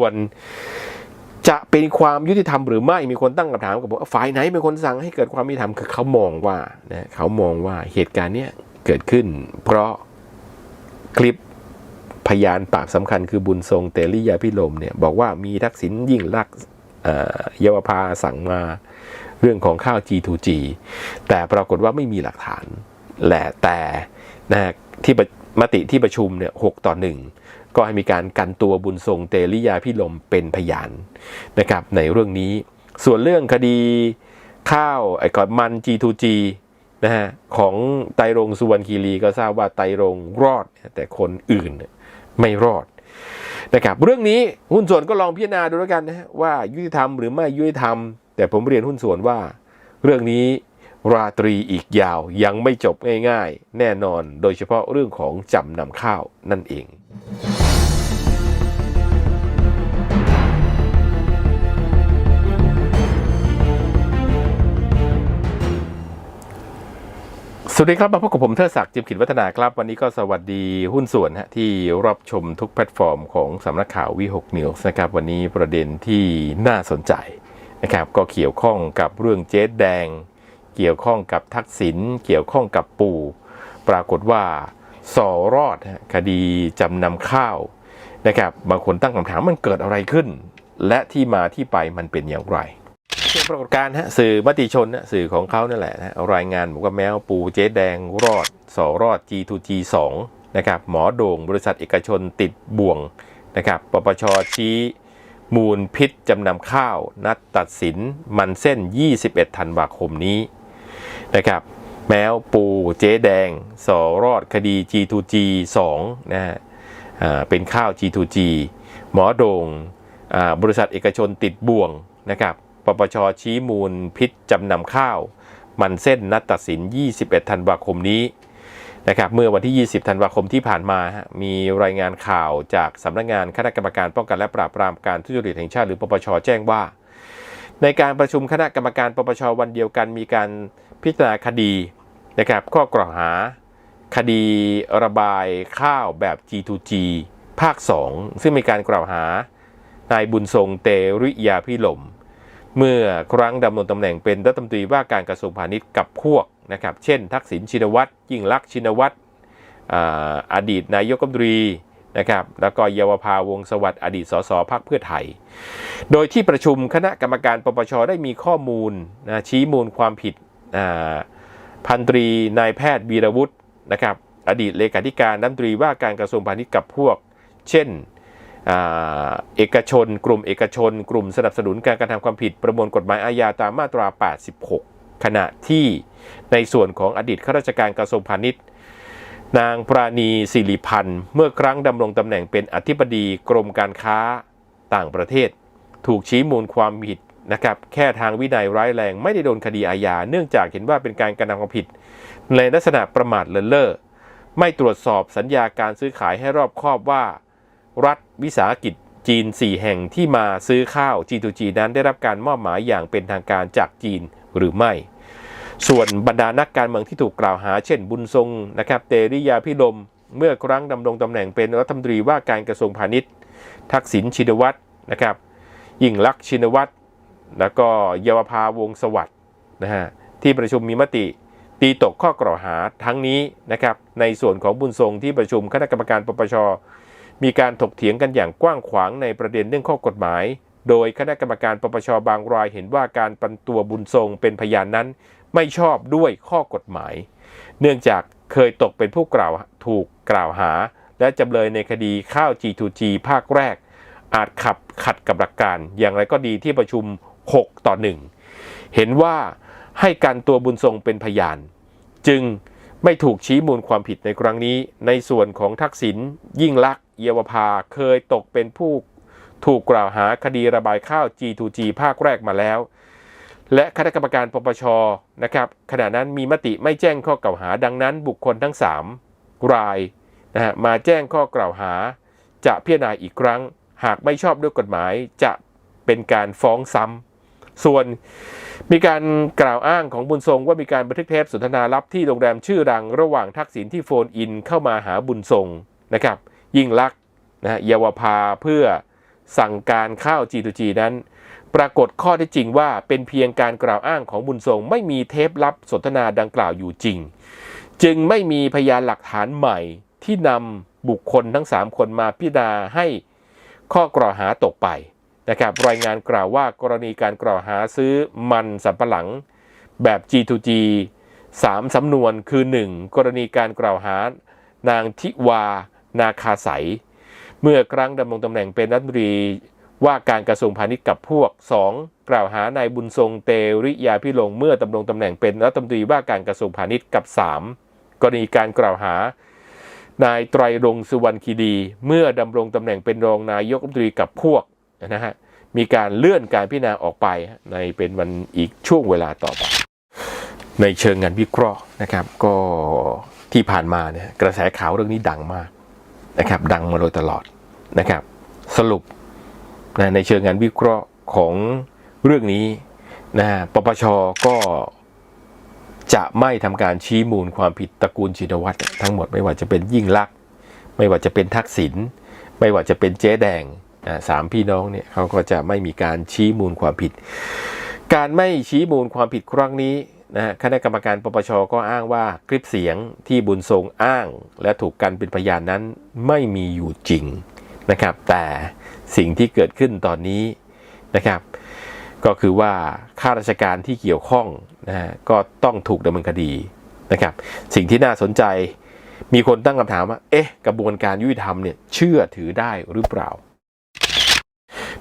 ส่วนจะเป็นความยุติธรรมหรือไม่มีคนตั้งคำถามกับว่าฝ่ายไหนเป็นคนสั่งให้เกิดความยุติธรรมคือเขามองว่านะเขามองว่าเหตุการณ์เนี้ยเกิดขึ้น เพราะคลิปพยานปากสำคัญคือบุญทรงเตลิยาพิลมเนี่ยบอกว่ามีทักษิณยิ่งลักษณ์เยาวภาสั่งมาเรื่องของข้าว G2G แต่ปรากฏว่าไม่มีหลักฐาน และแต่นะที่มติที่ประชุมเนี่ยหต่อหนึ่ง ก็ให้มีการกันตัวบุญทรงเตลิยาพิลมเป็นพยานนะครับในเรื่องนี้ ส่วนเรื่องคดีข้าวไอ้ก่อนมัน G2G นะฮะของไตรงสุวรรณคีรีก็ทราบว่าไตรงรอด แต่คนอื่นไม่รอดนะครับเรื่องนี้หุ้นส่วนก็ลองพิจารณาดูแล้วกันนะว่ายุติธรรมหรือไม่ยุติธรรม แต่ผมเรียนหุ้นส่วนว่า เรื่องนี้ราตรีอีกยาวยังไม่จบง่าย ๆ แน่นอน โดยเฉพาะเรื่องของจำนำข้าวนั่นเอง สวัสดีครับมาพบกับผมเทิดศักดิ์จิมขิดวัฒนาครับ วันนี้ก็สวัสดีหุ้นส่วนฮะที่รับชมทุกแพลตฟอร์มของสำนักข่าววีหกนิวส์นะครับ วันนี้ประเด็นที่น่าสนใจนะครับ ก็เกี่ยวข้องกับเรื่องเจ๊แดง เกี่ยวข้องกับทักษิณเกี่ยวข้องกับปู่ปรากฏว่าสอรอดคดีจำนำข้าวนะครับบางคนตั้งคำถามมันเกิดอะไรขึ้น และที่มาที่ไปมันเป็นอย่างไร เป็นปรากฏการณ์ฮะสื่อมติชนนะสื่อของเขานั่นแหละนะรายงานบอกว่าแมวปูเจ๊แดงรอดสอรอด G2G 2นะครับหมอโด่งบริษัทเอกชนติดบ่วงนะครับปปชชี้มูลพิษจำนำข้าว นัดตัดสินมันเส้น 21 ธันวาคมนี้นะครับแมวปูเจ๊แดง สอรอดคดี G2G 2นะฮะเป็นข้าว G2G หมอโด่งอ่าบริษัทเอกชนติดบ่วงนะครับ ปปชชี้มูลพิษจำนำข้าว มันเส้นนัดตัดสิน 21 ธันวาคมนี้นะครับเมื่อวันที่ 20 ธันวาคมที่ผ่านมา มีรายงานข่าวจากสำนักงานคณะกรรมการป้องกันและปราบปรามการทุจริตแห่งชาติหรือปปชแจ้งว่า ในการประชุมคณะกรรมการปปชวันเดียวกัน มีการพิจารณาคดีนะครับข้อกล่าวหา คดีระบายข้าวแบบ G2G ภาค 2 ซึ่งมีการกล่าวหานายบุญทรงเตริยาพิลม เมื่อครั้งดำรงตำแหน่งเป็นรัฐมนตรีว่าการกระทรวงพาณิชย์กับพวกนะครับ เช่น ทักษิณชินวัตรยิ่งลักษณ์ชินวัตรอดีตนายกรัฐมนตรีนะครับ แล้วก็เยาวภาวงศ์สวัสดิ์อดีตสสพักเพื่อไทย โดยที่ประชุมคณะกรรมการปปชได้มีข้อมูลนะชี้มูลความผิดพันตรีนายแพทย์บีรวุฒินะครับ อดีตเลขาธิการรัฐมนตรีว่าการกระทรวงพาณิชย์กับพวก เช่น เอกชน กลุ่มเอกชน กลุ่มสนับสนุนการกระทำความผิดประมวลกฎหมายอาญาตามมาตรา 86 ขณะที่ในส่วนของอดีตข้าราชการกระทรวงพาณิชย์ นางปราณีสิริพันธ์ เมื่อครั้งดำรงตำแหน่งเป็นอธิบดีกรมการค้าต่างประเทศ ถูกชี้มูลความผิดนะครับแค่ทางวินัยร้ายแรงไม่ได้โดนคดีอาญาเนื่องจากเห็นว่าเป็นการกระทำความผิด ในลักษณะประมาทเลินเล่อไม่ตรวจสอบสัญญาการซื้อขายให้รอบคอบว่า รัฐวิสาหกิจจีน 4 แห่งที่มาซื้อข้าว G2G นั้นได้รับการมอบหมายอย่างเป็นทางการจากจีนหรือไม่ ส่วนบรรดานักการเมืองที่ถูกกล่าวหา เช่นบุญทรงนะครับเตริยาพิลม เมื่อครั้งดำรงตำแหน่งเป็นรัฐมนตรีว่าการกระทรวงพาณิชย์ ทักษิณชินวัตรนะครับยิ่งลักษณ์ชินวัตรแล้วก็เยาวภาวงสวัสด์นะฮะที่ประชุมมีมติตีตกข้อกล่าวหาทั้งนี้นะครับในส่วนของบุญทรงที่ประชุมคณะกรรมการปปช มีการถกเถียงกันอย่างกว้างขวางในประเด็นเรื่องข้อกฎหมาย โดยคณะกรรมการปปชบางรายเห็นว่าการปันตัวบุญทรงเป็นพยานนั้น ไม่ชอบด้วยข้อกฎหมาย เนื่องจากเคยตกเป็นผู้กล่าวถูกกล่าวหา และจำเลยในคดีข้าว G2G ภาคแรก อาจขับขัดกับหลักการ อย่างไรก็ดีที่ประชุม 6 ต่อ 1 เห็นว่าให้การตัวบุญทรงเป็นพยาน จึงไม่ถูกชี้มูลความผิดในครั้งนี้ ในส่วนของทักษิณยิ่งลักษณ์ เยาวภาเคยตกเป็นผู้ถูกกล่าวหาคดีระบายข้าว G2G ภาคแรกมาแล้ว และคณะกรรมการปปชนะครับขณะนั้นมีมติไม่แจ้งข้อกล่าวหาดังนั้น บุคคลทั้ง 3 รายนะฮะมาแจ้งข้อกล่าวหา จะพิจารณาอีกครั้ง หากไม่ชอบด้วยกฎหมายจะเป็นการฟ้องซ้ำส่วนมีการกล่าวอ้างของบุญทรงว่ามีการบันทึกเทปสนทนาลับที่โรงแรมชื่อดังระหว่างทักษิณที่โฟนอินเข้ามาหาบุญทรงนะครับ ยิ่งลักษณ์นะเยาวภาเพื่อสั่งการข้าว G2G นั้น ปรากฏข้อเท็จจริงว่าเป็นเพียงการกล่าวอ้างของบุญทรง ไม่มีเทปลับสนทนาดังกล่าวอยู่จริง จึงไม่มีพยานหลักฐานใหม่ที่นำบุคคลทั้ง 3 คนมาพิจารณาให้ข้อกล่าวหาตกไปนะครับรายงานกล่าวว่ากรณีการกล่าวหาซื้อมันสำปะหลังแบบ G2G 3สำนวนคือ 1. กรณีการกล่าวหานางทิวา นาคาใส เมื่อครั้งดำรงตำแหน่งเป็นรัฐมนตรีว่าการกระทรวงพาณิชย์กับพวก 2. กล่าวหานายบุญทรงเตริยาพิลงเมื่อดำรงตำแหน่งเป็นรัฐมนตรีว่าการกระทรวงพาณิชย์กับ 3. กรณีการกล่าวหานายไตรรงสุวรรณคีดี เมื่อดำรงตำแหน่งเป็นรองนายกรัฐมนตรีกับพวกนะฮะมีการเลื่อนการพิจารณาออกไปในเป็นวันอีกช่วงเวลาต่อไป ในเชิงงานวิเคราะห์นะครับ ก็ที่ผ่านมาเนี่ยกระแสข่าวเรื่องนี้ดังมาก นะครับดังมาโดยตลอดนะครับสรุปนะในเชิงงานวิเคราะห์ของเรื่องนี้นะปปชก็จะไม่ทำการชี้มูลความผิดตระกูลชินวัตรทั้งหมดไม่ว่าจะเป็นยิ่งลักษณ์ไม่ว่าจะเป็นทักษิณไม่ว่าจะเป็นเจ๊แดงสามพี่น้องเนี่ยเขาก็จะไม่มีการชี้มูลความผิด การไม่ชี้มูลความผิดครั้งนี้ นะคณะกรรมการปปชก็อ้างว่าคลิปเสียงที่บุญทรงอ้าง และถูกกันเป็นพยานนั้นไม่มีอยู่จริงนะครับ แต่สิ่งที่เกิดขึ้นตอนนี้นะครับ ก็คือว่าข้าราชการที่เกี่ยวข้องนะฮะก็ต้องถูกดำเนินคดีนะครับ สิ่งที่น่าสนใจมีคนตั้งคำถามว่า เอ๊ะ กระบวนการยุติธรรมเนี่ยเชื่อถือได้หรือเปล่า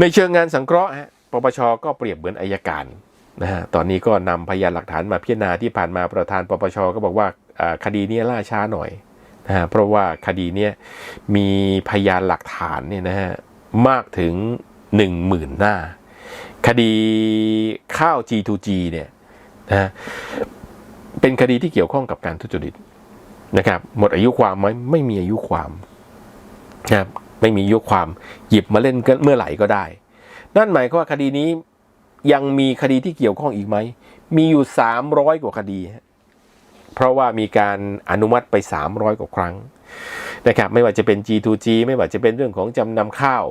ในเชิงงานสังเคราะห์ฮะปปชก็เปรียบเหมือนอายการ นะฮะตอนนี้ก็นำพยานหลักฐานมาพิจารณาที่ผ่านมาประธานปปชก็บอกว่าคดีนี้ล่าช้าหน่อยนะฮะเพราะว่าคดีนี้มีพยานหลักฐานเนี่ยนะฮะมากถึง 1 0,000 หน้า คดีข้าว G2G เนี่ยนะฮะเป็นคดีที่เกี่ยวข้องกับการทุจริตนะครับ หมดอายุความไหมไม่มีอายุความนะครับไม่มีอายุความหยิบมาเล่นกันเมื่อไหร่ก็ได้ นั่นหมายความว่าคดีนี้ ยังมีคดีที่เกี่ยวข้องอีกไหม มีอยู่ 300 กว่าคดี เพราะว่ามีการอนุมัติไป 300 กว่าครั้งนะครับไม่ว่าจะเป็น G2G ไม่ว่าจะเป็นเรื่องของจำนำข้าว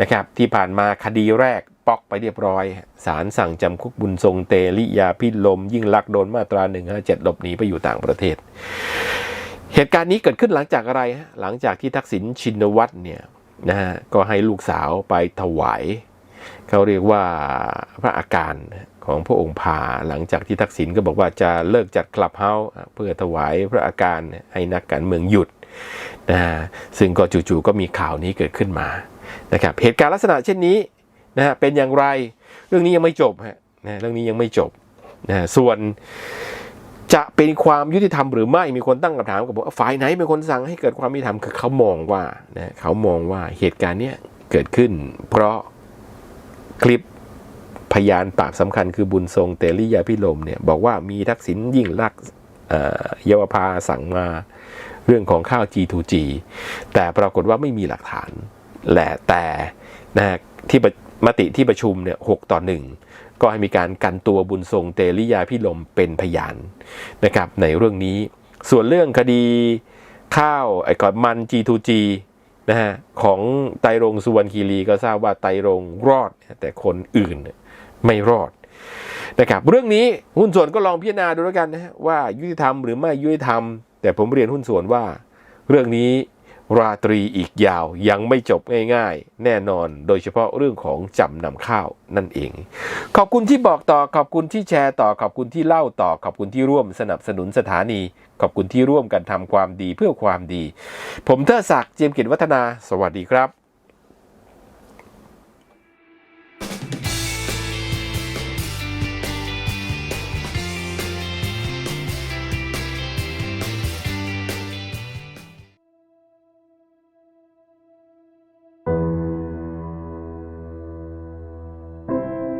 นะครับที่ผ่านมาคดีแรกปอกไปเรียบร้อยศาลสั่งจำคุกบุญทรงเตลิยาพิลม ยิ่งลักโดนมาตรา 1 5 7 หลบหนีไปอยู่ต่างประเทศ เหตุการณ์นี้เกิดขึ้นหลังจากอะไร หลังจากที่ทักษิณชินวัตรเนี่ยนะฮะก็ให้ลูกสาวไปถวาย เขาเรียกว่าพระอาการของพระองค์พาหลังจากที่ทักษิณก็บอกว่าจะเลิกจัดคลับเฮาส์เพื่อถวายพระอาการให้นักการเมืองหยุดนะฮะซึ่งก็จู่ๆก็มีข่าวนี้เกิดขึ้นมานะครับเหตุการณ์ลักษณะเช่นนี้นะฮะเป็นอย่างไรเรื่องนี้ยังไม่จบฮะนะเรื่องนี้ยังไม่จบนะส่วนจะเป็นความยุติธรรมหรือไม่มีคนตั้งคำถามกับบอกว่าฝ่ายไหนเป็นคนสั่งให้เกิดความยุติธรรมคือเขามองว่านะเขามองว่าเหตุการณ์เนี้ยเกิดขึ้น เพราะ คลิปพยานปากสำคัญคือบุญทรงเตลิยาพิลมเนี่ยบอกว่ามีทักษิณยิ่งลักษณ์เยาวภาสั่งมาเรื่องของข้าว G2G แต่ปรากฏว่าไม่มีหลักฐานแหละแต่นะที่มติที่ประชุมเนี่ยหกต่อหนึ่งก็ให้มีการกันตัวบุญทรงเตลิยาพิลมเป็นพยานนะครับในเรื่องนี้ ส่วนเรื่องคดีข้าวไอ้ก่อนมัน G2G นะฮะของไตรงสุวรรณคีรีก็ทราบว่าไตรงรอด แต่คนอื่นไม่รอดนะครับเรื่องนี้หุ้นส่วนก็ลองพิจารณาดูแล้วกันนะฮะว่ายุติธรรมหรือไม่ยุติธรรม แต่ผมเรียนหุ้นส่วนว่า เรื่องนี้ ราตรีอีกยาวยังไม่จบง่ายๆ แน่นอนโดยเฉพาะเรื่องของจำนำข้าวนั่นเอง ขอบคุณที่บอกต่อขอบคุณที่แชร์ต่อขอบคุณที่เล่าต่อขอบคุณที่ร่วมสนับสนุนสถานี ขอบคุณที่ร่วมกันทำความดีเพื่อความดี ผมเทอศักดิ์เจียมกิจวัฒนา สวัสดีครับ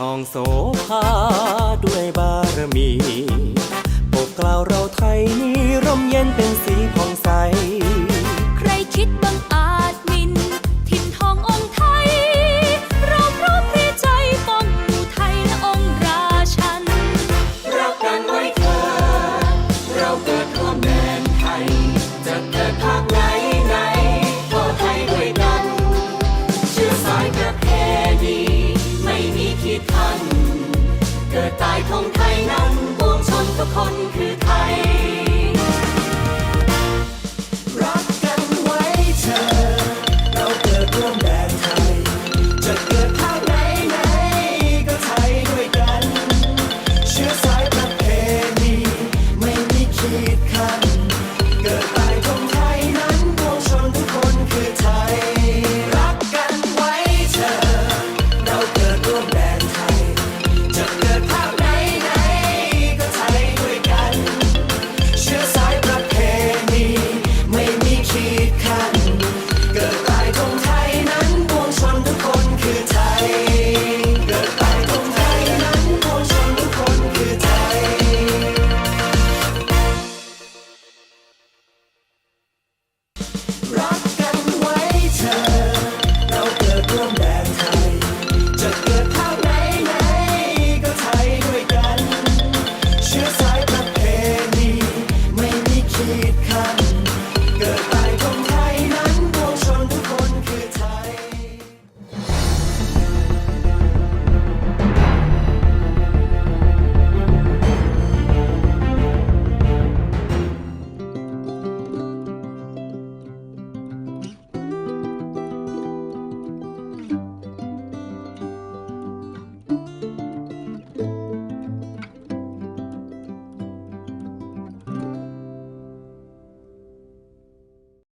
ทองโสภาด้วยบารมีปกกล่าวเราไทยนี้ร่มเย็นเป็นสีผ่องใส